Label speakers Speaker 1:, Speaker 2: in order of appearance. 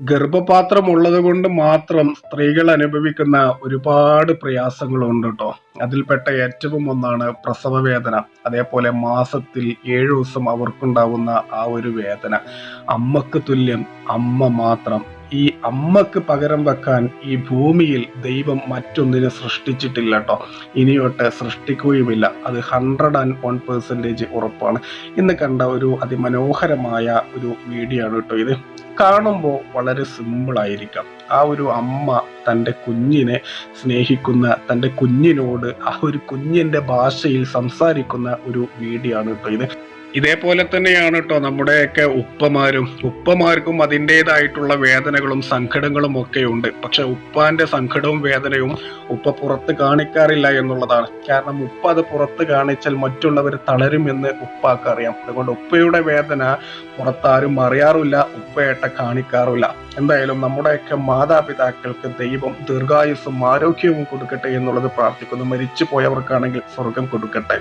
Speaker 1: ഗർഭപാത്രം ഉള്ളത് കൊണ്ട് മാത്രം സ്ത്രീകൾ അനുഭവിക്കുന്ന ഒരുപാട് പ്രയാസങ്ങളുണ്ട് കേട്ടോ. അതിൽപ്പെട്ട ഏറ്റവും ഒന്നാണ് പ്രസവ വേദന അതേപോലെ മാസത്തിൽ ഏഴു ദിവസം അവർക്കുണ്ടാവുന്ന ആ ഒരു വേദന. അമ്മയ്ക്ക് തുല്യം അമ്മ മാത്രം ഈ അമ്മയ്ക്ക് പകരം വെക്കാൻ ഈ ഭൂമിയിൽ ദൈവം മറ്റൊന്നിനെ സൃഷ്ടിച്ചിട്ടില്ല കേട്ടോ ഇനിയൊട്ട് സൃഷ്ടിക്കുകയുമില്ല. അത് ഹൺഡ്രഡ് ആൻഡ് വൺ പെർസെന്റേജ് ഉറപ്പാണ്. ഇന്ന് കണ്ട ഒരു അതിമനോഹരമായ ഒരു വീഡിയോ ആണ് കേട്ടോ ഇത്. കാണുമ്പോൾ വളരെ സിമ്പിളായിരിക്കാം ആ ഒരു അമ്മ തന്റെ കുഞ്ഞിനെ സ്നേഹിക്കുന്ന തന്റെ കുഞ്ഞിനോട് ആ ഒരു കുഞ്ഞിന്റെ ഭാഷയിൽ സംസാരിക്കുന്ന ഒരു വീഡിയോ ആണ് കേട്ടോ ഇത്. ഇതേപോലെ തന്നെയാണ് കേട്ടോ നമ്മുടെയൊക്കെ ഉപ്പമാരും ഉപ്പമാർക്കും അതിന്റെതായിട്ടുള്ള വേദനകളും സങ്കടങ്ങളും ഒക്കെ ഉണ്ട്. പക്ഷെ ഉപ്പാന്റെ സങ്കടവും വേദനയും ഉപ്പ പുറത്ത് കാണിക്കാറില്ല എന്നുള്ളതാണ്. കാരണം ഉപ്പ അത് പുറത്ത് കാണിച്ചാൽ മറ്റുള്ളവർ തളരുമെന്ന് ഉപ്പാക്ക് അറിയാം അതുകൊണ്ട് ഉപ്പയുടെ വേദന പുറത്താരും അറിയാറില്ല ഉപ്പയേട്ട കാണിക്കാറില്ല. എന്തായാലും നമ്മുടെയൊക്കെ മാതാപിതാക്കൾക്ക് ദൈവം ദീർഘായുസ്സും ആരോഗ്യവും കൊടുക്കട്ടെ എന്നുള്ളത് പ്രാർത്ഥിക്കുന്നു. മരിച്ചു പോയവർക്കാണെങ്കിൽ സ്വർഗം കൊടുക്കട്ടെ.